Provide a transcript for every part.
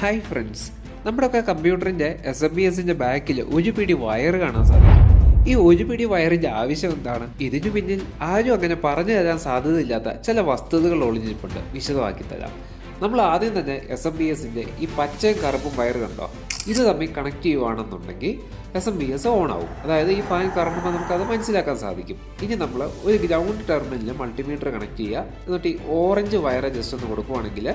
Hi friends നമ്മുടെയൊക്കെ കമ്പ്യൂട്ടറിന്റെ S M B എസിന്റെ ബാക്കിൽ ഒരു പിടി വയർ കാണാൻ സാധിക്കും. ഈ ഒരു പിടി വയറിന്റെ ആവശ്യം എന്താണ്? ഇതിനു പിന്നിൽ ആരും അങ്ങനെ പറഞ്ഞു തരാൻ സാധ്യതയില്ലാത്ത ചില വസ്തുതകൾ ഒളിഞ്ഞിട്ടുണ്ട് വിശദമാക്കി തരാം. നമ്മൾ ആദ്യം തന്നെ എസ് എം ബി എസിന്റെ ഈ പച്ചയും കറുപ്പും വയർ കണ്ടോ? ഇത് തമ്മിൽ connect ചെയ്യുവാണെന്നുണ്ടെങ്കിൽ S M P S on ആവും അതായത് ഈ ഫാൻ കറങ്ങുമ്പോൾ നമുക്കത് മനസ്സിലാക്കാൻ സാധിക്കും. ഇനി നമ്മൾ ഒരു ഗ്രൗണ്ട് ടെർമിനലിൽ മൾട്ടിമീറ്റർ കണക്ട് ചെയ്യുക. എന്നിട്ട് ഈ ഓറഞ്ച് വയർ ജസ്റ്റ് ഒന്ന് കൊടുക്കുവാണെങ്കിൽ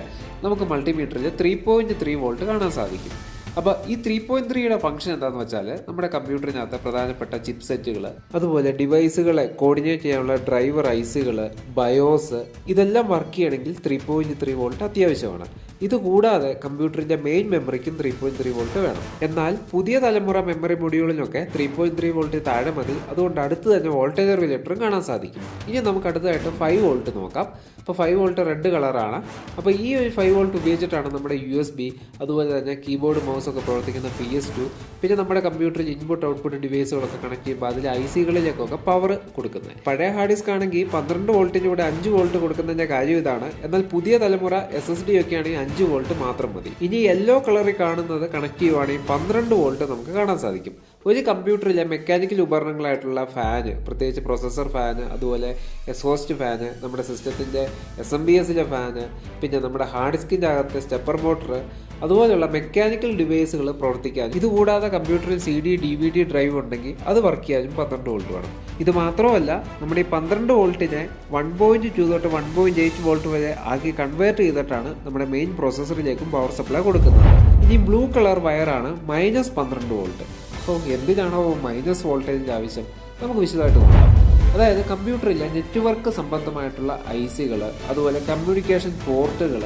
നമുക്ക് മൾട്ടിമീറ്ററിൽ ത്രീ പോയിന്റ് ത്രീ വോൾട്ട് കാണാൻ സാധിക്കും. അപ്പോൾ ഈ ത്രീ പോയിന്റ് ത്രീയുടെ ഫംഗ്ഷൻ എന്താണെന്ന് വെച്ചാൽ നമ്മുടെ കമ്പ്യൂട്ടറിനകത്ത് പ്രധാനപ്പെട്ട ചിപ്പ് സെറ്റുകൾ അതുപോലെ ഡിവൈസുകളെ കോർഡിനേറ്റ് ചെയ്യാനുള്ള ഡ്രൈവർ ഐസുകൾ ബയോസ് ഇതെല്ലാം വർക്ക് ചെയ്യണമെങ്കിൽ ത്രീ പോയിന്റ് ത്രീ വോൾട്ട് അത്യാവശ്യമാണ്. ഇത് കൂടാതെ കമ്പ്യൂട്ടറിന്റെ മെയിൻ മെമ്മറിക്കും ത്രീ പോയിന്റ് ത്രീ വോൾട്ട് വേണം. എന്നാൽ പുതിയ തലമുറ മെമ്മറി മൊഡ്യൂളിലൊക്കെ ത്രീ പോയിന്റ് ത്രീ വോൾട്ട് താഴെ മതി. അതുകൊണ്ട് അടുത്ത് തന്നെ വോൾട്ടേജ് റെഗുലേറ്ററും കാണാൻ സാധിക്കും. ഇനി നമുക്ക് അടുത്തതായിട്ട് ഫൈവ് വോൾട്ട് നോക്കാം. അപ്പോൾ ഫൈവ് വോൾട്ട് റെഡ് കളറാണ് അപ്പോൾ ഈ ഒരു ഫൈവ് വോൾട്ട് ഉപയോഗിച്ചിട്ടാണ് നമ്മുടെ യു എസ് ബി അതുപോലെ തന്നെ കീബോർഡ് മൗസ് ഒക്കെ പ്രവർത്തിക്കുന്ന പി എസ് ടു പിന്നെ നമ്മുടെ കമ്പ്യൂട്ടറിൽ ഇൻപുട്ട് ഔട്ട്പുട്ട് ഡിവൈസുകളൊക്കെ കണക്ട് ചെയ്യുമ്പോൾ അതിൽ ഐ സികളിലേക്കൊക്കെ പവർ കൊടുക്കുന്നത്. പഴയ ഹാർഡ് ഡിസ്ക് ആണെങ്കിൽ പന്ത്രണ്ട് വോൾട്ടിന് കൂടെ അഞ്ച് വോൾട്ട് കൊടുക്കുന്നതിന്റെ കാര്യം ഇതാണ്. എന്നാൽ പുതിയ തലമുറ എസ് എസ് ഡി ഒക്കെ ആണെങ്കിൽ അഞ്ച് വോൾട്ട് മാത്രം മതി. ഇനി യെല്ലോ കളറിൽ കാണുന്നത് കണക്ട് ചെയ്യുവാണെങ്കിൽ പന്ത്രണ്ട് വോൾട്ട് നമുക്ക് കാണാൻ സാധിക്കും. ഒരു കമ്പ്യൂട്ടറിലെ മെക്കാനിക്കൽ ഉപകരണങ്ങളായിട്ടുള്ള ഫാന് പ്രത്യേകിച്ച് പ്രൊസസ്സർ ഫാന് അതുപോലെ എക്സോസ്റ്റ് ഫാന് നമ്മുടെ സിസ്റ്റത്തിന്റെ എസ് എം ബി എസിലെ ഫാന് പിന്നെ നമ്മുടെ ഹാർഡ് ഡിസ്കിന്റെ അകത്തെ സ്റ്റെപ്പർ മോട്ടർ അതുപോലെയുള്ള മെക്കാനിക്കൽ ഡിവൈസുകൾ പ്രവർത്തിക്കാൻ. ഇതുകൂടാതെ കമ്പ്യൂട്ടറിൽ C D D V D drive ഉണ്ടെങ്കിൽ അത് വർക്ക് ചെയ്യാനും പന്ത്രണ്ട് വോൾട്ട് വേണം. ഇത് മാത്രമല്ല നമ്മുടെ ഈ പന്ത്രണ്ട് വോൾട്ടിനെ വൺ പോയിന്റ് ടു തൊട്ട് വൺ പോയിന്റ് എയ്റ്റ് വോൾട്ട് വരെ ആക്കി കൺവേർട്ട് ചെയ്തിട്ടാണ് നമ്മുടെ മെയിൻ പ്രോസസ്സറിലേക്കും പവർ സപ്ലൈ കൊടുക്കുന്നത് ഇനി ബ്ലൂ കളർ വയറാണ് മൈനസ് പന്ത്രണ്ട് വോൾട്ട് അപ്പോൾ എന്തിനാണോ മൈനസ് വോൾട്ടേജിന്റെ ആവശ്യം? നമുക്ക് വിശദമായിട്ട് നോക്കാം. അതായത് കമ്പ്യൂട്ടറിലെ നെറ്റ്വർക്ക് സംബന്ധമായിട്ടുള്ള ഐ സികൾ അതുപോലെ കമ്മ്യൂണിക്കേഷൻ പോർട്ടുകൾ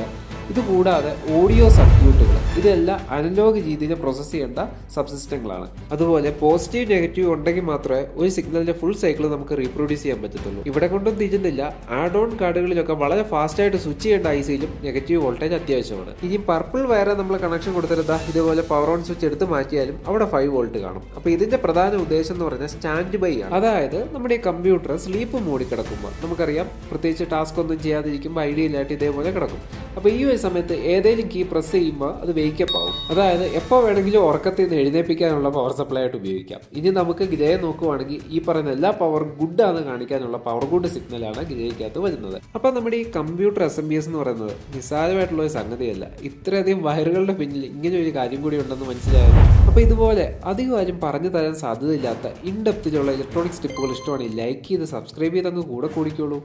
ഇതുകൂടാതെ ഓഡിയോ സർക്യൂട്ടുകൾ ഇതെല്ലാം അനലോഗ് രീതിയിൽ പ്രോസസ്സ് ചെയ്യേണ്ട സബ്സിസ്റ്റങ്ങളാണ് അതുപോലെ പോസിറ്റീവ് നെഗറ്റീവ് ഉണ്ടെങ്കിൽ മാത്രമേ ഒരു സിഗ്നലിന്റെ ഫുൾ സൈക്കിൾ നമുക്ക് റീപ്രൊഡ്യൂസ് ചെയ്യാൻ പറ്റത്തുള്ളൂ. ഇവിടെ കൊണ്ടും തീരുന്നില്ല ആഡ് ഓൺ കാർഡുകളിലൊക്കെ വളരെ ഫാസ്റ്റ് ആയിട്ട് സ്വിച്ച് ചെയ്യേണ്ട ഐ സിയിലും നെഗറ്റീവ് വോൾട്ടേജ് അത്യാവശ്യമാണ്. ഇനി പർപ്പിൾ വയറെ നമ്മൾ കണക്ഷൻ കൊടുത്തിരുന്ന ഇതുപോലെ പവർ ഓൺ സ്വിച്ച് എടുത്ത് മാറ്റിയാലും അവിടെ ഫൈവ് വോൾട്ട് കാണും. അപ്പോൾ ഇതിന്റെ പ്രധാന ഉദ്ദേശം എന്ന് പറഞ്ഞാൽ സ്റ്റാൻഡ് ബൈ ആണ്. അതായത് നമ്മുടെ കമ്പ്യൂട്ടർ സ്ലീപ്പ് മൂടി കിടക്കുമ്പോൾ നമുക്കറിയാം പ്രത്യേകിച്ച് ടാസ്ക് ഒന്നും ചെയ്യാതിരിക്കുമ്പോൾ ഐഡിയയിലായിട്ട് ഇതേപോലെ കിടക്കും. അപ്പോൾ ഈ ഒരു സമയത്ത് ഏതെങ്കിലും കീ പ്രസ് ചെയ്യുമ്പോൾ അത് വേക്കപ്പ് ആവും. അതായത് എപ്പോൾ വേണമെങ്കിലും ഉറക്കത്തിൽ നിന്ന് എഴുന്നേൽപ്പിക്കാനുള്ള പവർ സപ്ലൈ ആയിട്ട് ഉപയോഗിക്കാം. ഇനി നമുക്ക് ഗ്രേ നോക്കുവാണെങ്കിൽ ഈ പറയുന്ന എല്ലാ പവർ ഗുഡ് ആണ് കാണിക്കാനുള്ള പവർ ഗുഡ് സിഗ്നലാണ് ഗ്രേക്കകത്ത് വരുന്നത്. അപ്പോൾ നമ്മുടെ ഈ computer S M P S എന്ന് പറയുന്നത് നിസ്സാരമായിട്ടുള്ള ഒരു സംഗതിയല്ല. ഇത്രയധികം വയറുകളുടെ പിന്നിൽ ഇങ്ങനെ ഒരു കാര്യം കൂടി ഉണ്ടെന്ന് മനസ്സിലായത് അപ്പോൾ ഇതുപോലെ അധികം ആരും പറഞ്ഞു തരാൻ സാധ്യതയില്ലാത്ത ഇൻ ഡെപ്തിലുള്ള ഇലക്ട്രോണിക്സ് ടിപ്പുകൾ ഇഷ്ടമാണെങ്കിൽ ലൈക്ക് ചെയ്ത് സബ്സ്ക്രൈബ് ചെയ്ത് അങ്ങ് കൂടെ കൂടിക്കോളൂ.